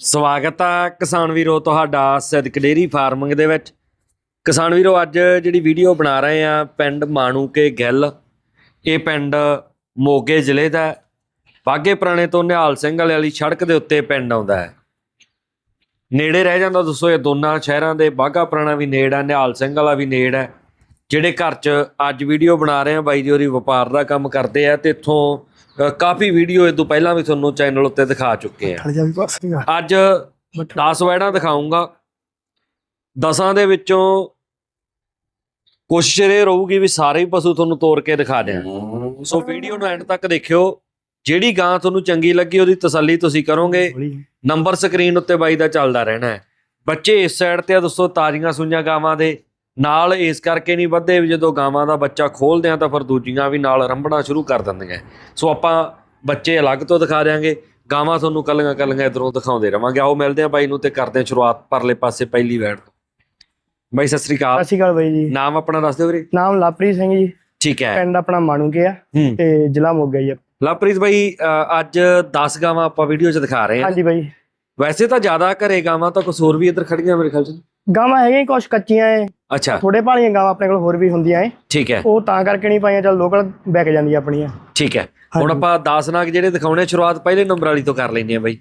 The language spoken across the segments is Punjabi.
ਸਵਾਗਤ ਆ ਕਿਸਾਨ ਵੀਰੋ ਤੁਹਾਡਾ ਸਿੱਧਕ ਡੇਰੀ ਫਾਰਮਿੰਗ ਦੇ ਵਿੱਚ। ਕਿਸਾਨ ਵੀਰੋ, ਅੱਜ ਜਿਹੜੀ ਵੀਡੀਓ ਬਣਾ ਰਹੇ ਆ ਪਿੰਡ ਮਾਣੂਕੇ ਗਿੱਲ, ਇਹ ਪਿੰਡ ਮੋਗੇ ਜ਼ਿਲ੍ਹੇ ਦਾ ਹੈ। ਬਾਗੇ ਪੁਰਾਣੇ ਤੋਂ ਨਿਹਾਲ ਸਿੰਘ ਵਾਲੇ ਵਾਲੀ ਸੜਕ ਦੇ ਉੱਤੇ ਪਿੰਡ ਆਉਂਦਾ ਹੈ। ਨੇੜੇ ਰਹਿ ਜਾਂਦਾ ਦੱਸੋ ਇਹ ਦੋਨਾਂ ਸ਼ਹਿਰਾਂ ਦੇ ਬਾਗਾ ਪੁਰਾਣਾ ਵੀ ਨੇੜ ਹੈ ਨਿਹਾਲ ਸਿੰਘ ਵਾਲਾ ਵੀ ਨੇੜ ਹੈ ਜਿਹੜੇ ਘਰ 'ਚ ਅੱਜ ਵੀਡੀਓ ਬਣਾ ਰਹੇ ਆ, ਬਾਈ ਜੀ ਹੋਰੀ ਵਪਾਰ ਦਾ ਕੰਮ ਕਰਦੇ ਆ ਤੇ ਇੱਥੋਂ ਕਾਫੀ ਵੀਡੀਓ ਇਹ ਤੋਂ ਪਹਿਲਾਂ ਵੀ ਤੁਹਾਨੂੰ ਚੈਨਲ ਉੱਤੇ ਦਿਖਾ ਚੁੱਕੇ ਆ। ਜਾ ਵੀ ਅੱਜ 10 ਵੈੜਾਂ ਦਿਖਾਉਂਗਾ ਦਸਾਂ ਦੇ ਵਿੱਚੋਂ ਕੋਸ਼ਿਸ਼ ਇਹ ਰਹੂਗੀ ਵੀ ਸਾਰੇ ਹੀ ਪਸ਼ੂ ਤੁਹਾਨੂੰ ਤੋੜ ਕੇ ਦਿਖਾ ਦਿਆਂ ਸੋ ਵੀਡੀਓ ਨੂੰ ਐਂਡ ਤੱਕ ਦੇਖਿਓ। ਜਿਹੜੀ ਗਾਂ ਤੁਹਾਨੂੰ ਚੰਗੀ ਲੱਗੀ ਉਹਦੀ ਤਸੱਲੀ ਤੁਸੀਂ ਕਰੋਗੇ। ਨੰਬਰ ਸਕਰੀਨ ਉੱਤੇ ਬਾਈ ਦਾ ਚੱਲਦਾ ਰਹਿਣਾ ਹੈ। ਬੱਚੇ ਇਸ ਸਾਈਡ ਤੇ ਆ ਦੋਸਤੋ ਤਾਜ਼ੀਆਂ ਸੁਈਆਂ ਗਾਵਾਂ ਦੇ। ਨਾਲ ਇਸ ਕਰਕੇ ਨਹੀਂ ਵੱਧਦੇ ਵੀ ਜਦੋਂ ਗਾਵਾਂ ਦਾ ਬੱਚਾ ਖੋਲਦੇ ਆ ਤਾਂ ਫਿਰ ਦੂਜੀਆਂ ਵੀ ਨਾਲ ਰੰਭਣਾ ਸ਼ੁਰੂ ਕਰ ਦਿੰਦੀਆਂ। ਸੋ ਆਪਾਂ ਬੱਚੇ ਅਲੱਗ ਤੋਂ ਦਿਖਾ ਦਿਆਂਗੇ। ਗਾਵਾਂ ਤੁਹਾਨੂੰ ਕੱਲੀਆਂ ਕੱਲੀਆਂ ਇਧਰੋਂ ਦਿਖਾਉਂਦੇ ਰਵਾਂਗੇ। ਆਓ ਮਿਲਦੇ ਆ ਬਾਈ ਨੂੰ ਤੇ ਕਰਦੇ ਆ ਸ਼ੁਰੂਆਤ ਪਰਲੇ ਪਾਸੇ ਪਹਿਲੀ ਵੈੜ ਤੋਂ। ਬਾਈ ਸਤਿ ਸ੍ਰੀ ਸਤਿ ਅਕਾਲ ਸ਼੍ਰੀ ਅਕਾਲ ਬਾਈ ਜੀ। ਨਾਮ ਆਪਣਾ ਦੱਸ ਦਿਓ ਵੀਰੇ। ਨਾਮ ਲਵਪ੍ਰੀਤ ਸਿੰਘ ਜੀ। ਠੀਕ ਹੈ। ਪਿੰਡ ਆਪਣਾ ਮਾਣੂਕੇ ਆ ਤੇ ਜ਼ਿਲ੍ਹਾ ਮੋਗਾ ਜੀ। ਲਵਪ੍ਰੀਤ ਬਾਈ ਅੱਜ 10 ਗਾਵਾਂ ਆਪਾਂ ਵੀਡੀਓ 'ਚ ਦਿਖਾ ਰਹੇ ਹਾਂ। ਹਾਂਜੀ ਬਾਈ। ਵੈਸੇ ਤਾਂ ਜ਼ਿਆਦਾ ਘਰੇ ਗਾਵਾਂ ਤਾਂ ਕੁਝ ਹੋਰ ਵੀ ਇੱਧਰ ਖੜੀਆਂ ਮੇਰੇ ਖਿਆਲ 'ਚ। ਗਾਵਾਂ ਹੈਗੀਆਂ ਕੁਝ ਕੱਚੀਆਂ ਏ ਅੱਛਾ। ਥੋੜੇ ਭਾਲੀਆਂ ਗਾਵਾਂ ਆਪਣੇ ਕੋਲ ਹੋਰ ਵੀ ਹੁੰਦੀਆਂ ਏ ਠੀਕ ਹੈ। ਉਹ ਤਾਂ ਕਰਕੇ ਨਹੀਂ ਪਾਈਆਂ ਚਲ ਲੋਕਲ ਵਿਕ ਜਾਂਦੀਆਂ ਆਪਣੀਆਂ। ਠੀਕ ਹੈ। ਹੁਣ। ਆਪਾਂ 10 ਨਾਗ ਜਿਹੜੇ ਦਿਖਾਉਣੇ ਸ਼ੁਰੂਆਤ ਪਹਿਲੇ ਨੰਬਰ ਵਾਲੀ ਤੋਂ ਕਰ ਲੈਂਦੇ ਆ ਬਾਈ।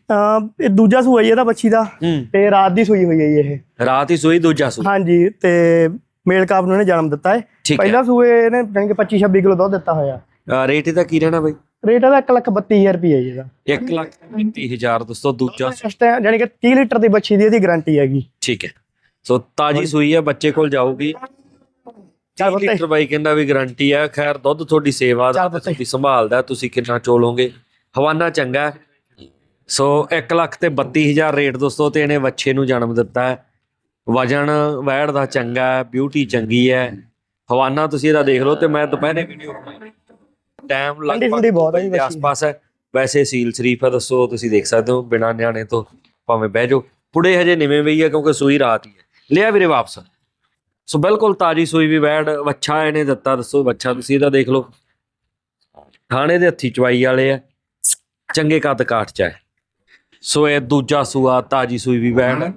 ਇਹ ਦੂਜਾ ਸੂਆ ਜੀ ਇਹਦਾ ਬੱਚੀ ਦਾ। ਹੂੰ। ਤੇ ਰਾਤ ਦੀ ਸੂਈ ਹੋਈ ਹੈ ਇਹ। ਰਾਤ ਹੀ ਸੋਈ ਦੂਜਾ ਸੂ ਹਾਂਜੀ ਤੇ ਮੇਲ ਕਾਪ ਨੂੰ ਇਹਨੇ ਜਨਮ ਦਿੱਤਾ ਹੈ ਹੈ। ਪਹਿਲਾ ਸੂਏ ਇਹਨੇ ਜਾਣੀ ਕਿ 25 26 ਕਿਲੋ ਦੁੱਧ ਦਿੱਤਾ ਹੋਇਆ। ਰੇਟ ਇਹਦਾ ਕੀ ਰਹਿਣਾ ਬਾਈ? ਰੇਟ ਇਹਦਾ 1 ਲੱਖ 32000 ਰੁਪਏ ਜੀ ਇਹਦਾ। 1 ਲੱਖ 30000 ਦੋਸਤੋ ਦੂਜਾ ਜਾਣੀ ਕਿ 30 ਲੀਟਰ ਦੀ ਬੱਚੀ ਦੀ ਇਹਦੀ ਗਾਰੰਟੀ ਹੈਗੀ। ਠੀਕ ਹੈ। ਸੋ ਤਾਜੀ ਸੂਈ ਹੈ ਬੱਚੇ ਕੋਲ ਜਾਊਗੀ। 4 ਬੱਤੇ। ਲੀਟਰ ਬਾਈ ਕਹਿੰਦਾ ਵੀ ਗਾਰੰਟੀ ਹੈ ਖੈਰ ਦੁੱਧ ਤੁਹਾਡੀ ਸੇਵਾ ਦਾ। ਤੁਸੀਂ ਸੰਭਾਲਦਾ ਤੁਸੀਂ ਕਿੰਨਾ ਚੋਲੋਗੇ। ਹਵਾਨਾ ਚੰਗਾ ਹੈ। ਸੋ 1 ਲੱਖ ਤੇ 32000 ਰੇਟ ਦੋਸਤੋ ਤੇ ਇਹਨੇ ਬੱਚੇ ਨੂੰ ਜਨਮ ਦਿੱਤਾ ਹੈ। ਵਜਨ ਵੈੜ ਦਾ ਚੰਗਾ ਹੈ ਬਿਊਟੀ ਚੰਗੀ ਹੈ। ਹਵਾਨਾ ਤੁਸੀਂ ਇਹਦਾ ਦੇਖ ਲਓ ਤੇ ਮੈਂ ਦੁਪਹਿਰੇ ਵੀਡੀਓ ਟਾਈਮ ਲਗਭਗ। ਆਸ-ਪਾਸ ਹੈ। ਵੈਸੇ ਸੀਲ ਸ਼ਰੀਫ ਹੈ ਦੱਸੋ ਤੁਸੀਂ ਦੇਖ ਸਕਦੇ ਹੋ। ਬਿਨਾ ਨਿਆਣੇ ਤੋਂ ਭਾਵੇਂ ਬਹਿ ਜਾਓ। ਪੁੜੇ ਹਜੇ ਨਿਵੇਂ ਵਈ ਹੈ ਕਿਉਂਕਿ ਸੂਈ ਰਾਤ ਹੀ ਹੈ। ਲਿਆ ਵੀਰੇ ਵਾਪਸ। ਸੋ ਬਿਲਕੁਲ ਤਾਜੀ ਸੂਈ ਵੀ ਵੈੜ ਵੱਛਾ ਇਹਨੇ ਦਿੱਤਾ ਦੱਸੋ ਵੱਛਾ ਤੁਸੀਂ ਇਹਦਾ ਦੇਖ ਲਓ। ਥਾਣੇ ਦੇ ਹੱਥੀ ਚਵਾਈ ਵਾਲੇ ਆ ਚੰਗੇ ਕੱਦ ਕਾਠ ਚ ਹੈ ਸੋ ਇਹ ਦੂਜਾ ਸੂਆ ਤਾਜੀ ਸੂਈ ਵੀ ਵੈੜ।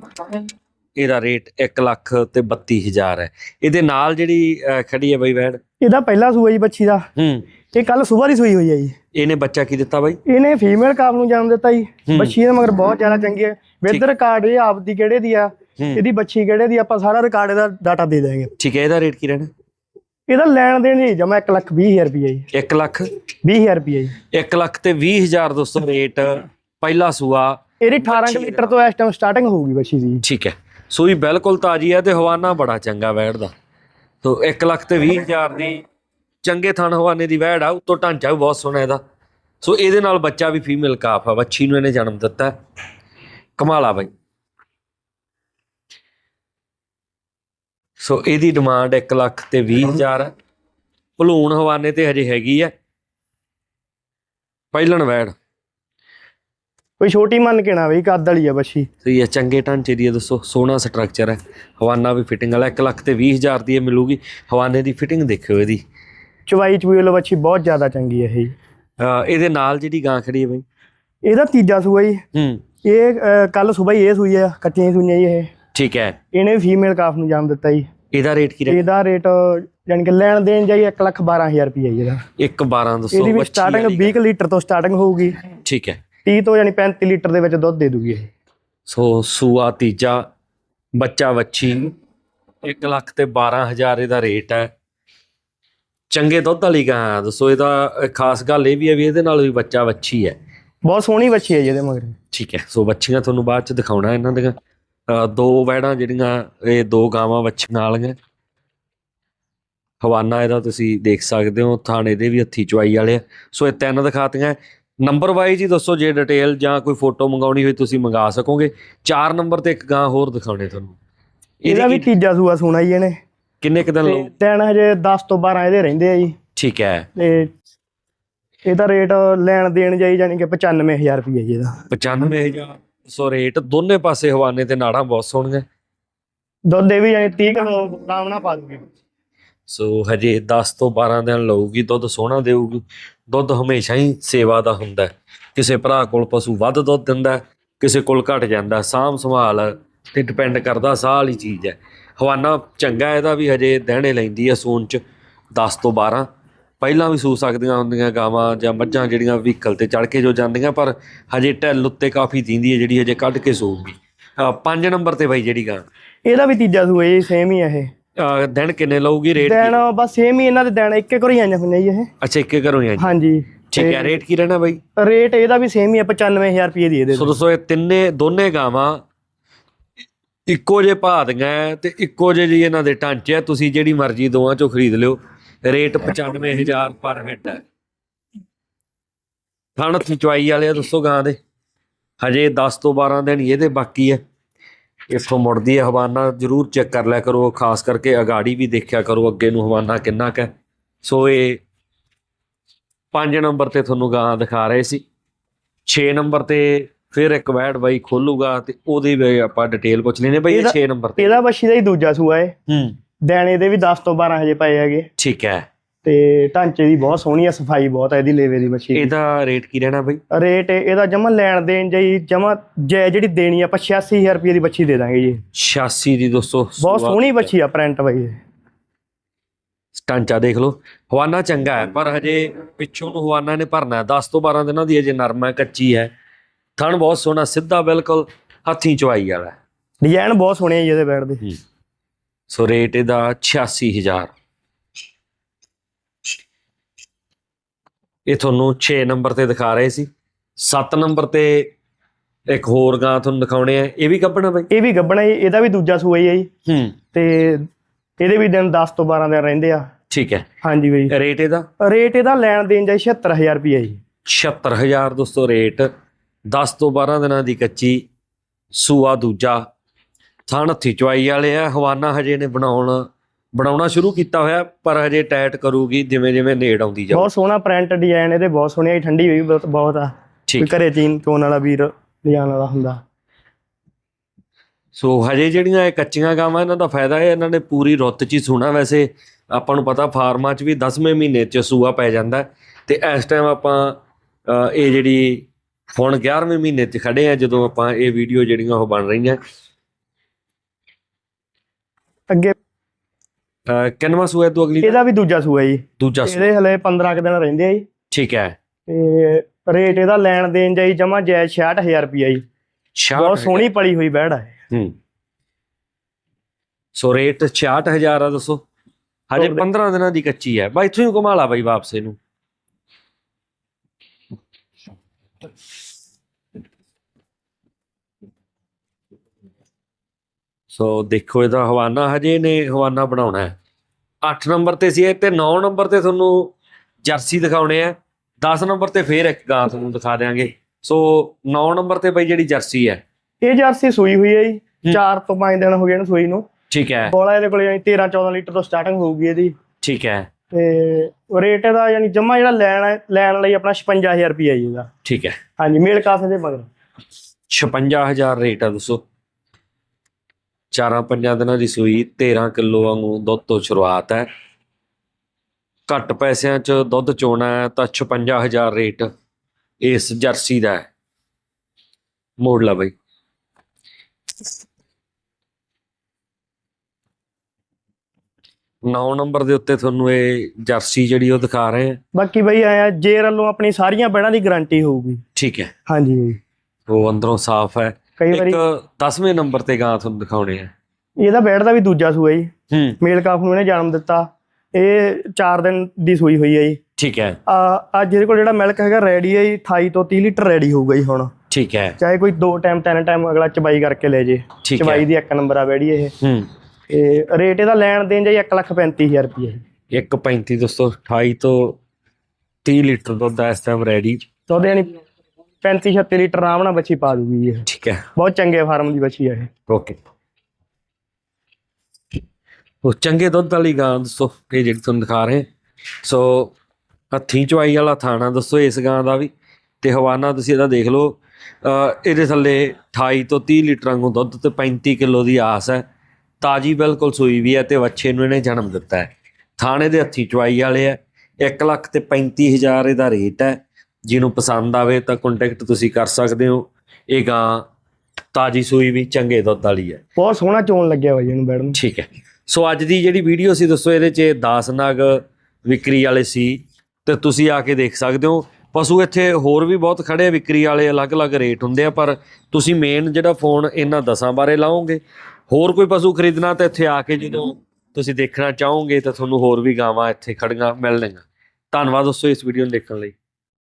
ਇਹਦਾ ਰੇਟ 1 ਲੱਖ ਤੇ 32000 ਹੈ। ਇਹਦੇ ਨਾਲ ਜਿਹੜੀ ਖੜੀ ਹੈ ਬਈ ਵੈੜ। ਇਹਦਾ ਪਹਿਲਾ ਸੂਆ ਜੀ ਬੱਚੀ ਦਾ। ਹੂੰ। ਇਹ ਕੱਲ ਸਵੇਰ ਹੀ ਸੂਈ ਹੋਈ ਹੈ ਜੀ। ਇਹਨੇ ਬੱਚਾ ਕੀ ਦਿੱਤਾ ਬਾਈ? ਇਹਨੇ ਫੀਮੇਲ ਕਾਪ ਨੂੰ ਜਨਮ ਦਿੱਤਾ ਜੀ। ਬੱਚੀ ਦੇ ਮਗਰ ਬਹੁਤ ਜ਼ਿਆਦਾ ਚੰਗੀ ਹੈ। ਵਿਦ ਰਿਕਾਰਡ ਇਹ ਆਪ ਦੀ ਕਿਹੜੇ ਦੀ ਆ? ਇਹਦੀ ਬੱਚੀ ਕਿਹੜੇ ਦੀ? ਆਪਾਂ ਸਾਰਾ ਰਿਕਾਰਡ ਇਹਦਾ ਡਾਟਾ ਦੇ ਦੇਵਾਂਗੇ ਠੀਕ ਹੈ ਇਹਦਾ ਰੇਟ ਕੀ ਰਹਿਣਾ? ਇਹਦਾ ਲੈਣ ਦੇਣ ਜੀ ਜਮਾ 1 ਲੱਖ 20000 ਰੁਪਏ ਜੀ। 1 ਲੱਖ? 20000 ਰੁਪਏ ਜੀ। 1 ਲੱਖ ਤੇ 20000 ਦੋਸਤੋ ਰੇਟ ਪਹਿਲਾ ਸੂਆ। ਇਹਦੀ 18 ਲੀਟਰ ਤੋਂ ਇਸ ਟਾਈਮ ਸਟਾਰਟਿੰਗ ਹੋਊਗੀ ਬੱਚੀ ਦੀ ਠੀਕ ਹੈ। ਸੂਈ ਬਿਲਕੁਲ ਤਾਜੀ ਹੈ ਤੇ ਹਵਾਨਾ ਬੜਾ ਚੰਗਾ ਵੈੜ ਦਾ। ਤੋ 1 ਲੱਖ ਤੇ 20000 ਦੀ ਚੰਗੇ ਥਣ ਹਵਾਨੇ ਦੀ ਵੈੜ ਆ ਉਤੋਂ ਢਾਂਚਾ ਵੀ ਬਹੁਤ ਸੋਹਣਾ ਇਹਦਾ। ਸੋ ਇਹਦੇ ਨਾਲ ਬੱਚਾ ਵੀ ਫੀਮੇਲ ਕਾਫ ਆ ਬੱਚੀ ਨੂੰ ਇਹਨੇ ਜਨਮ ਦਿੱਤਾ। ਕਮਾਲ ਆ ਬਾਈ। ਸੋ ਇਹਦੀ ਡਿਮਾਂਡ 1 ਲੱਖ ਤੇ 20000 ਹੈ। ਭਲੂਣ ਹਵਾਨੇ ਤੇ ਹਜੇ ਹੈਗੀ ਹੈ। ਪਹਿਲਣ ਵੈੜ। ਕੋਈ ਛੋਟੀ ਮੰਨ ਕੇ ਨਾ ਬਈ ਕੱਦ ਵਾਲੀ ਆ ਬੱਚੀ ਸਹੀ ਹੈ ਚੰਗੇ ਢਾਂਚੇ ਦੀ ਹੈ ਦੱਸੋ ਸੋਹਣਾ ਸਟਰਕਚਰ ਹੈ। ਹਵਾਨਾ ਵੀ ਫਿਟਿੰਗ ਵਾਲਾ 1 ਲੱਖ ਤੇ 20000 ਦੀ ਇਹ ਮਿਲੂਗੀ। ਹਵਾਨੇ ਦੀ ਫਿਟਿੰਗ ਦੇਖਿਓ ਇਹਦੀ। ਚਵਾਈ ਚਵੀ ਵਾਲੀ ਬੱਚੀ ਬਹੁਤ ਜ਼ਿਆਦਾ ਚੰਗੀ ਹੈ ਇਹ ਇਹਦੇ ਨਾਲ ਜਿਹੜੀ ਗਾਂ ਖੜੀ ਹੈ ਬਈ। ਇਹਦਾ ਤੀਜਾ ਸੂਆ ਜੀ। ਹੂੰ। ਇਹ ਕੱਲ ਸਵੇਰ ਹੀ ਇਹ ਸੂਈ ਆ ਕੱਚੀਆਂ ਸੂਈਆਂ ਜੀ ਇਹ। ਠੀਕ ਹੈ। ਇਹਨੇ ਫੀਮੇਲ ਕਾਫ ਨੂੰ ਜਨਮ ਦਿੱਤਾ ਜੀ। ਇਹਦਾ ਰੇਟ ਕੀ ਰਹਿ ਇਹਦਾ ਰੇਟ ਯਾਨੀ ਕਿ ਲੈਣ ਦੇਣ ਜਾਈ 1 ਲੱਖ 12000 ਰੁਪਏ ਜੀ ਇਹਦਾ। 1 12 ਦੱਸੋ ਇਹਦੀ ਵੀ ਸਟਾਰਟਿੰਗ ਵਾਲੀ 20 ਕੁ ਲੀਟਰ ਤੋਂ ਸਟਾਰਟਿੰਗ ਹੋਊਗੀ। ਠੀਕ ਹੈ। 30 ਤੋਂ ਯਾਨੀ 35 ਲੀਟਰ ਦੇ ਵਿੱਚ ਦੁੱਧ ਦੇ ਦੂਗੀ ਇਹ। ਸੋ ਸੂਆ ਤੀਜਾ ਬੱਚਾ ਵੱਛੀ 1 ਲੱਖ ਤੇ 12000 ਇਹਦਾ ਰੇਟ ਹੈ। ਚੰਗੇ ਦੁੱਧ ਵਾਲੀ ਗਾਂ ਹੈ। ਦੱਸੋ ਇਹਦਾ ਖਾਸ ਗੱਲ ਇਹ ਵੀ ਹੈ ਵੀ ਇਹਦੇ ਨਾਲ ਵੀ ਬੱਚਾ ਵੱਛੀ ਹੈ। ਬਹੁਤ ਸੋਹਣੀ ਬੱਚੀ ਹੈ ਜੀ ਇਹਦੇ ਮਗਰ। ਠੀਕ ਹੈ ਸੋ ਬੱਚੀਆਂ ਤੁਹਾਨੂੰ ਬਾਅਦ ਚ ਦਿਖਾਉਣਾ ਇਹਨਾਂ ਦੀਆਂ। ਦੋ ਵੈੜਾਂ ਜਿਹੜੀਆਂ ਇਹ ਦੋ ਗਾਵਾਂ ਬੱਚੀਆਂ ਵਾਲੀਆਂ। ਹਵਾਨਾ ਇਹਦਾ ਤੁਸੀਂ ਦੇਖ ਸਕਦੇ ਹੋ ਥਾਣੇ ਦੇ ਵੀ ਹੱਥੀ ਚਵਾਈ ਵਾਲੇ ਸੋ ਇਹ ਤਿੰਨ ਦਿਖਾਤੀਆਂ ਨੰਬਰ ਵਾਈਜ਼ ਹੀ ਦੱਸੋ ਜੇ ਡਿਟੇਲ ਜਾਂ ਕੋਈ ਫੋਟੋ ਮੰਗਾਉਣੀ ਹੋਈ ਤੁਸੀਂ ਮੰਗਾ ਸਕੋਗੇ। ਚਾਰ ਨੰਬਰ ਤੇ ਇੱਕ ਗਾਂ ਹੋਰ ਦਿਖਾਉਣੇ ਤੁਹਾਨੂੰ। ਇਹਦਾ ਵੀ ਤੀਜਾ ਸੂਆ ਸੋਣਾ ਜੀ ਇਹਨੇ। ਕਿੰਨੇ ਕੁ ਦਿਨ ਲਓ ਦਿਨ ਹਜੇ 10 ਤੋਂ 12 ਇਹਦੇ ਰਹਿੰਦੇ ਆ ਜੀ। ਠੀਕ ਹੈ ਤੇ ਇਹਦਾ ਰੇਟ ਲੈਣ ਦੇਣ ਜਾਈ ਜਾਨੀ ਕਿ 95000 ਰੁਪਏ ਜੀ ਇਹਦਾ। 95000 ਸੋ ਰੇਟ ਦੋਨੇ ਪਾਸੇ ਹਵਾਨੇ ਤੇ ਨਾੜਾਂ ਬਹੁਤ ਸੋਹਣੀਆਂ। ਦੁੱਧ ਵੀ ਜਾਨੀ 30 ਕਿਲੋ ਆਰਾਮ ਨਾਲ ਪਾ ਦੂਗੀ ਸੋ ਹਜੇ 10 ਤੋਂ 12 ਦਿਨ ਲਊਗੀ ਦੁੱਧ ਸੋਹਣਾ ਦੇਊਗੀ। ਦੁੱਧ ਹਮੇਸ਼ਾ ਹੀ ਸੇਵਾ ਦਾ ਹੁੰਦਾ। ਕਿਸੇ ਭਰਾ ਕੋਲ ਪਸ਼ੂ ਵੱਧ ਦੁੱਧ ਦਿੰਦਾ ਕਿਸੇ ਕੋਲ ਘਟ ਜਾਂਦਾ ਸਾਂਭ ਸੰਭਾਲ ਤੇ ਡਿਪੈਂਡ ਕਰਦਾ ਸਾਹ ਵਾਲੀ ਚੀਜ਼ ਹੈ। ਹਵਾਨਾ ਚੰਗਾ ਇਹਦਾ ਵੀ ਹਜੇ ਦਹਿਣੇ ਲੈਂਦੀ ਹੈ ਸੂਨ ਚ 10 ਤੋਂ 12 ਪਹਿਲਾਂ ਵੀ ਸੂ ਸਕਦੀਆਂ ਹੁੰਦੀਆਂ ਗਾਵਾਂ ਜਾਂ ਮੱਝਾਂ ਜਿਹੜੀਆਂ ਵਹੀਕਲ ਤੇ ਚੜ ਕੇ ਜੋ ਜਾਂਦੀਆਂ ਪਰ ਹਜੇ ਢਿੱਲ ਉੱਤੇ ਕਾਫੀ ਦਿੰਦੀ ਹੈ ਜਿਹੜੀ ਹਜੇ ਕੱਢ ਕੇ ਸੂਗੀ ਪੰਜ ਨੰਬਰ ਤੇ ਬਾਈ ਜਿਹੜੀ ਗਾਂ। ਇਹਦਾ ਵੀ ਤੀਜਾ ਸੂਆ ਜੀ ਸੇਮ ਹੀ ਆ ਇਹ। ਦਿਨ ਕਿੰਨੇ ਲਊਗੀ ਰੇਟ ਦਿਨ ਬਸ ਸੇਮ ਹੀ ਇਹਨਾਂ ਦੇ ਦਿਨ ਇੱਕ ਇੱਕ ਵਾਰੀ ਆਈਆਂ ਹੋਈਆਂ ਜੀ ਇਹ। ਅੱਛਾ ਇੱਕੇ ਘਰੋਂ ਹੀ ਆ ਜੀ ਹਾਂਜੀ। ਠੀਕ ਹੈ ਰੇਟ ਕੀ ਰਹਿਣਾ ਬਾਈ? ਰੇਟ ਇਹਦਾ ਵੀ ਸੇਮ ਹੀ ਆ 95000 ਰੁਪਏ ਦੀ ਇਹਦੇ ਸੋ ਦੋਸਤੋ ਇਹ ਤਿੰਨੇ ਦੋਨੇ ਗਾਵਾਂ ਇੱਕੋ ਜੇ ਭਾਅ ਦੀਆਂ ਹੈ ਤੇ ਇੱਕੋ ਜੇ ਜੀ ਇਹਨਾਂ ਦੇ ਢਾਂਚੇ ਤੁਸੀਂ ਜਿਹੜੀ ਮਰਜ਼ੀ ਦੋਵਾਂ ਚੋਂ ਖਰੀਦ ਲਿਓ। ਰੇਟ 95000 ਪਰ ਹੈਡ ਹੈ। ਥਣ ਚੁਆਈ ਵਾਲੇ ਆ ਦੱਸੋ ਗਾਂ ਦੇ। ਹਜੇ 10 ਤੋਂ 12 ਦਿਨ ਇਹਦੇ ਬਾਕੀ ਹੈ। ਇੱਥੋਂ ਮੁੜਦੀ ਹੈ ਹਵਾਨਾ ਜਰੂਰ ਚੈੱਕ ਕਰ ਲਿਆ ਕਰੋ ਖਾਸ ਕਰਕੇ ਅਗਾੜੀ ਵੀ ਦੇਖਿਆ ਕਰੋ ਅੱਗੇ ਨੂੰ ਹਵਾਨਾ ਕਿੰਨਾ ਕੁ ਹੈ। ਸੋ ਇਹ 5 ਨੰਬਰ ਤੇ ਤੁਹਾਨੂੰ ਗਾਂ ਦਿਖਾ ਰਹੇ ਸੀ। 6 ਨੰਬਰ ਤੇ ਫਿਰ ਇੱਕ ਵੈਡ ਬਾਈ ਖੋਲੂਗਾ ਤੇ ਉਹਦੀ ਵੀ ਆਪਾਂ ਡਿਟੇਲ ਪੁੱਛ ਲੈਨੇ ਬਈ ਇਹ ਇਹਦਾ- 6 ਨੰਬਰ ਤੇ। ਇਹਦਾ ਬੱਛੀ ਦਾ ਹੀ ਦੂਜਾ ਸੂਆ ਹੈ ਹੂੰ। ਦੇਣੇ ਦੇ ਵੀ 10 ਤੋਂ 12 ਹਜੇ ਪਏ ਹੈਗੇ। ਠੀਕ ਹੈ। ਤੇ ਢਾਂਚੇ ਦੀ ਬਹੁਤ ਸੋਹਣੀ ਆ ਸਫ਼ਾਈ ਬਹੁਤ ਹੈ ਇਹਦੀ ਲੇਵੇ ਦੀ ਦੀ। ਇਹਦਾ ਰੇਟ ਕੀ ਰਹਿਣਾ ਬਈ? ਰੇਟ ਇਹਦਾ ਜਮਾ ਲੈਣ ਦੇਣ ਜਾਈ ਜਮਾ ਜੈ ਜਿਹੜੀ ਦੇਣੀ ਆਪਾਂ 86000 ਰੁਪਏ ਦੀ ਬੱਛੀ ਦੇ ਦਾਂਗੇ ਜੀ। 86 ਦੀ ਦੋਸਤੋ ਬਹੁਤ ਸੋਹਣੀ ਬੱਛੀ ਆ ਪ੍ਰਿੰਟ ਬਾਈ। ਟਾਂਚਾ ਦੇਖ ਲਓ। ਹਵਾਨਾ ਚੰਗਾ ਹੈ ਪਰ ਹਜੇ ਪਿੱਛੋਂ ਨੂੰ ਹਵਾਨਾ ਨੇ ਭਰਨਾ ਹੈ। 10 ਤੋਂ 12 ਦਿਨਾਂ ਦੀ ਹਜੇ ਨਰਮ ਹੈ ਕੱਚੀ ਹੈ। ਥਣ ਬਹੁਤ ਸੋਹਣਾ ਸਿੱਧਾ ਬਿਲਕੁਲ ਹੱਥੀਂ ਚਵਾਈ ਵਾਲਾ ਹੈ। ਡਿਜ਼ਾਈਨ ਬਹੁਤ ਸੋਹਣੇ ਆ ਜੀ ਇਹਦੇ ਬੈਡ ਦੇ। ਸੋ ਰੇਟ ਇਹਦਾ 86000 ਇਹ ਤੁਹਾਨੂੰ 6 ਨੰਬਰ ਤੇ ਦਿਖਾ ਰਹੇ ਸੀ। 7 ਨੰਬਰ ਤੇ ਇੱਕ ਹੋਰ ਗਾਂ ਤੁਹਾਨੂੰ ਦਿਖਾਉਣੇ ਆ। ਇਹ ਵੀ ਕੱਢਣਾ ਬਈ? ਇਹ ਵੀ ਗੱਬਣਾ ਜੀ ਇਹਦਾ ਵੀ ਦੂਜਾ ਸੂਆ ਹੀ ਆ ਜੀ। ਹੂੰ। ਤੇ ਇਹਦੇ ਵੀ ਦਿਨ 10 ਤੋਂ 12 ਦਿਨ ਰਹਿੰਦੇ ਆ। ਠੀਕ ਹੈ। ਹਾਂਜੀ ਬਈ। ਰੇਟ ਇਹਦਾ? ਰੇਟ ਇਹਦਾ ਲੈਣ ਦੇਣ ਜਾਈ 76000 ਰੁਪਏ ਜੀ। 76000 ਦੋਸਤੋ ਰੇਟ। 10 ਤੋਂ 12 ਦਿਨਾਂ ਦੀ ਕੱਚੀ ਸੂਆ ਦੂਜਾ। ਥਣ ਹੱਥੀ ਚਵਾਈ ਵਾਲੇ ਆ ਹਵਾਨਾ ਹਜੇ ਨੇ ਬਣਾਉਣ ਬਣਾਉਣਾ ਸ਼ੁਰੂ ਕੀਤਾ ਹੋਇਆ ਪਰ ਹਜੇ ਟਾਈਟ ਕਰੂਗੀ ਜਿਵੇਂ ਜਿਵੇਂ ਨੇੜ ਆਉਂਦੀ ਜਾਊ। ਬਹੁਤ ਸੋਹਣਾ ਪ੍ਰਿੰਟ ਡਿਜ਼ਾਈਨ ਇਹਦੇ ਬਹੁਤ ਸੋਹਣੇ ਠੰਡੀ ਹੋਈ ਬਹੁਤ ਬਹੁਤ ਆ। ਠੀਕ। ਘਰੇ ਚੀਨ ਚੋਣ ਵਾਲਾ ਵੀਰ ਲਿਜਾਣ ਵਾਲਾ ਹੁੰਦਾ। ਸੋ ਹਜੇ ਜਿਹੜੀਆਂ ਇਹ ਕੱਚੀਆਂ ਗਾਵਾਂ ਇਹਨਾਂ ਦਾ ਫਾਇਦਾ ਹੈ ਇਹਨਾਂ ਨੇ ਪੂਰੀ ਰੁੱਤ 'ਚ ਹੀ ਸੂਣਾ। ਵੈਸੇ ਆਪਾਂ ਨੂੰ ਪਤਾ ਫਾਰਮਾਂ 'ਚ ਵੀ 10ਵੇਂ ਮਹੀਨੇ 'ਚ ਸੂਆ ਪੈ ਜਾਂਦਾ। ਤੇ ਇਸ ਟਾਈਮ ਆਪਾਂ ਇਹ ਜਿਹੜੀ ਹੁਣ 11ਵੇਂ ਮਹੀਨੇ 'ਚ ਖੜੇ ਆ ਜਦੋਂ ਆਪਾਂ ਇਹ ਵੀਡੀਓ ਜਿਹੜੀਆਂ ਉਹ ਬਣ ਰਹੀਆਂ। ਅੱਗੇ। ਕਿੰਨਵਾਂ ਸੂਆ ਤੋਂ ਅਗਲੀ? ਇਹਦਾ ਵੀ ਦੂਜਾ ਸੂਆ ਜੀ। ਦੂਜਾ ਸੂਆ। ਇਹਦੇ ਹਲੇ 15 ਕੁ ਦਿਨ ਰਹਿੰਦੇ ਆ ਜੀ। ਠੀਕ ਹੈ। ਤੇ ਰੇਟ ਇਹਦਾ ਲੈਣ ਦੇਣ ਜਾਈ ਜਮਾ ਜੈ 66000 ਰੁਪਏ ਜੀ। ਬਹੁਤ ਸੋਹਣੀ ਪਲੀ ਹੋਈ ਬੈੜ ਇਹ। ਹੂੰ। ਸੋ ਰੇਟ 66000 ਆ ਦੱਸੋ। ਹਜੇ ਤੋੜ ਦੇ। 15 ਦਿਨਾਂ ਦੀ ਕੱਚੀ ਹੈ। ਬਾਈ ਇੱਥੋਂ ਹੀ ਘੁਮਾ ਲਾ ਬਾਈ ਵਾਪਸ ਇਹਨੂੰ। ਸੋ ਦੇਖੋ ਇਹਦਾ ਹਵਾਨਾ ਹਜੇ ਨੇ ਹਵਾਨਾ ਬਣਾਉਣਾ ਹੈ। 8 ਨੰਬਰ ਤੇ ਸੀ ਇਹ ਤੇ 9 ਨੰਬਰ ਤੇ ਤੁਹਾਨੂੰ ਜਰਸੀ ਦਿਖਾਉਣੇ ਆ। 10 ਨੰਬਰ ਤੇ ਫੇਰ ਇੱਕ ਗਾਂ ਤੁਹਾਨੂੰ ਦਿਖਾ ਦਿਆਂਗੇ। ਸੋ 9 ਨੰਬਰ ਤੇ ਬਈ ਜਿਹੜੀ ਜਰਸੀ ਹੈ। ਇਹ ਜਰਸੀ ਸੂਈ ਹੋਈ ਹੈ ਜੀ। ਹੂੰ। 4 ਤੋਂ 5 ਦਿਨ ਹੋ ਗਏ ਨੇ ਸੂਈ ਨੂੰ। ਠੀਕ ਹੈ। ਬੋਲਾ ਇਹਦੇ ਕੋਲੇ ਯਾਨੀ 13 14 ਲੀਟਰ ਤੋਂ ਸਟਾਰਟਿੰਗ ਹੋਊਗੀ ਇਹਦੀ। ਠੀਕ ਹੈ। ਤੇ ਰੇਟ ਇਹਦਾ ਯਾਨੀ ਜਮਾ ਜਿਹੜਾ ਲੈਣ ਲੈਣ ਲਈ ਆਪਣਾ 56000 ਰੁਪਏ ਜੀ ਇਹਦਾ। ਠੀਕ ਹੈ। ਹਾਂਜੀ ਮੇਲ ਕਾਸੇ ਦੇ ਮਗਰ। 56000 ਰੇਟ ਆ ਦੱਸੋ। ਚਾਰਾਂ ਪੰਜਾਂ ਦਿਨਾਂ ਦੀ ਸੂਈ 13 ਕਿਲੋ ਵਾਂਗੂ ਦੁੱਧ ਤੋਂ ਸ਼ੁਰੂਆਤ ਹੈ। ਘੱਟ ਪੈਸਿਆਂ 'ਚ ਦੁੱਧ ਚੋਣਾ ਹੈ ਤਾਂ 56000 ਰੇਟ ਇਸ ਜਰਸੀ ਦਾ ਹੈ। ਮੋੜ ਲਾ ਬਈ। ਨੌ ਨੰਬਰ ਦੇ ਉੱਤੇ ਤੁਹਾਨੂੰ ਇਹ ਜਰਸੀ ਜਿਹੜੀ ਉਹ ਦਿਖਾ ਰਹੇ ਆ ਬਾਕੀ ਬਈ ਆਇਆ ਜੇਰ ਵੱਲੋਂ ਆਪਣੀ ਸਾਰੀਆਂ ਬੈੜਾਂ ਦੀ ਗਾਰੰਟੀ ਹੋਊਗੀ। ਠੀਕ ਹੈ। ਹਾਂਜੀ ਉਹ ਅੰਦਰੋਂ ਸਾਫ਼ ਹੈ। ਕਈ ਵਾਰੀ ਇੱਕ 10ਵੇਂ ਨੰਬਰ ਤੇ ਗਾਂ ਤੁਹਾਨੂੰ ਦਿਖਾਉਣੇ ਆ। ਇਹਦਾ ਬੈੜ ਦਾ ਵੀ ਦੂਜਾ ਸੂਆ ਜੀ। ਹੂੰ। ਮੇਲ ਕਾਫ ਨੂੰ ਇਹਨੇ ਜਨਮ ਦਿੱਤਾ। ਇਹ 4 ਦਿਨ ਦੀ ਸੂਈ ਹੋਈ ਹੈ ਜੀ। ਠੀਕ ਹੈ। ਆ ਅੱਜ ਇਹਦੇ ਕੋਲ ਜਿਹੜਾ ਮਿਲਕ ਹੈਗਾ ਰੈਡੀ ਹੈ ਜੀ 28 ਤੋਂ 30 ਲੀਟਰ ਰੈਡੀ ਹੋਊਗਾ ਜੀ ਹੁਣ। ਠੀਕ ਹੈ। ਚਾਹੇ ਕੋਈ ਦੋ ਟਾਈਮ ਤਿੰਨ ਟਾਈਮ ਅਗਲਾ ਚਬਾਈ ਕਰਕੇ ਲੈ ਜੇ। ਚਬਾਈ ਦੀ ਇੱਕ ਨੰਬਰ ਆ ਬੈੜੀ ਇਹ। ਹੂੰ। ਤੇ ਰੇਟ ਇਹਦਾ ਲੈਣ ਦੇਣ ਜਾਈ 135000 ਰੁਪਏ ਜੀ। 1.35 ਦੋਸਤੋ 28 ਤੋਂ 30 ਲੀਟਰ ਦੁੱਧ ਇਸ ਟਾਈਮ ਰੈਡੀ ਤਾਂ ਉਹਦੇ ਯਾਨੀ 35 36 ਲੀਟਰ ਆਰਾਮ ਨਾਲ ਬੱਚੀ ਪਾ ਦੂਗੀ ਇਹ। ਠੀਕ ਹੈ। ਬਹੁਤ ਚੰਗੇ ਫਾਰਮ ਦੀ ਬੱਚੀ ਹੈ ਇਹ। ਓਕੇ। ਉਹ ਚੰਗੇ ਦੁੱਧ ਵਾਲੀ ਗਾਂ ਦੋਸਤੋ ਇਹ ਜਿਹੜੀ ਤੁਹਾਨੂੰ ਦਿਖਾ ਰਹੇ। ਸੋ ਹੱਥੀਂ ਚਵਾਈ ਵਾਲਾ ਥਾਣਾ ਦੱਸੋ ਇਸ ਗਾਂ ਦਾ ਵੀ। ਤੇ ਹਵਾਨਾ ਤੁਸੀਂ ਇਹਦਾ ਦੇਖ ਲਓ। ਇਹਦੇ ਥੱਲੇ 28 ਤੋਂ 30 ਲੀਟਰ ਵਾਂਗੂ ਦੁੱਧ ਤੇ 35 ਕਿਲੋ ਦੀ ਆਸ ਹੈ। ਤਾਜੀ ਬਿਲਕੁਲ ਸੂਈ ਵੀ ਹੈ ਤੇ ਬੱਚੇ ਨੂੰ ਇਹਨੇ ਜਨਮ ਦਿੱਤਾ ਹੈ। ਥਾਣੇ ਦੇ ਹੱਥੀਂ ਚਵਾਈ ਵਾਲੇ ਹੈ। 1 ਲੱਖ ਤੇ 35000 ਇਹਦਾ ਰੇਟ ਹੈ। ਜਿਹਨੂੰ ਪਸੰਦ ਆਵੇ ਤਾਂ ਕੰਟੈਕਟ ਤੁਸੀਂ ਕਰ ਸਕਦੇ ਹੋ। ਇਹ ਗਾਂ ਤਾਜੀ ਸੂਈ ਵੀ ਚੰਗੇ ਦੁੱਧ ਵਾਲੀ ਹੈ। ਬਹੁਤ ਸੋਹਣਾ ਚੋਣ ਲੱਗਿਆ ਬਾਈ ਇਹਨੂੰ ਨੂੰ। ਠੀਕ ਹੈ। ਸੋ ਅੱਜ ਦੀ ਜਿਹੜੀ ਵੀਡੀਓ ਸੀ ਦੱਸੋ ਇਹਦੇ 'ਚ 10 ਨਗ ਵਿਕਰੀ ਵਾਲੇ ਸੀ। ਤੇ ਤੁਸੀਂ ਆ ਕੇ ਦੇਖ ਸਕਦੇ ਹੋ। ਪਸ਼ੂ ਇੱਥੇ ਹੋਰ ਵੀ ਬਹੁਤ ਖੜੇ ਆ ਵਿਕਰੀ ਵਾਲੇ ਅਲੱਗ-ਅਲੱਗ ਰੇਟ ਹੁੰਦੇ ਆ ਪਰ ਤੁਸੀਂ ਮੇਨ ਜਿਹੜਾ ਫੋਨ ਇਹਨਾਂ ਦਸਾਂ ਬਾਰੇ ਲਾਓਗੇ। ਹੋਰ ਕੋਈ ਪਸ਼ੂ ਖਰੀਦਣਾ ਤਾਂ ਇੱਥੇ ਆ ਕੇ ਜਦੋਂ ਤੁਸੀਂ ਦੇਖਣਾ ਚਾਹੋਗੇ ਤਾਂ ਤੁਹਾਨੂੰ ਹੋਰ ਵੀ ਗਾਵਾਂ ਇੱਥੇ ਖੜੀਆਂ ਮਿਲਣਗੀਆਂ। ਧੰਨਵਾਦ ਦੋਸਤੋ ਇਸ ਵੀਡੀਓ ਨੂੰ ਦੇਖਣ ਲਈ।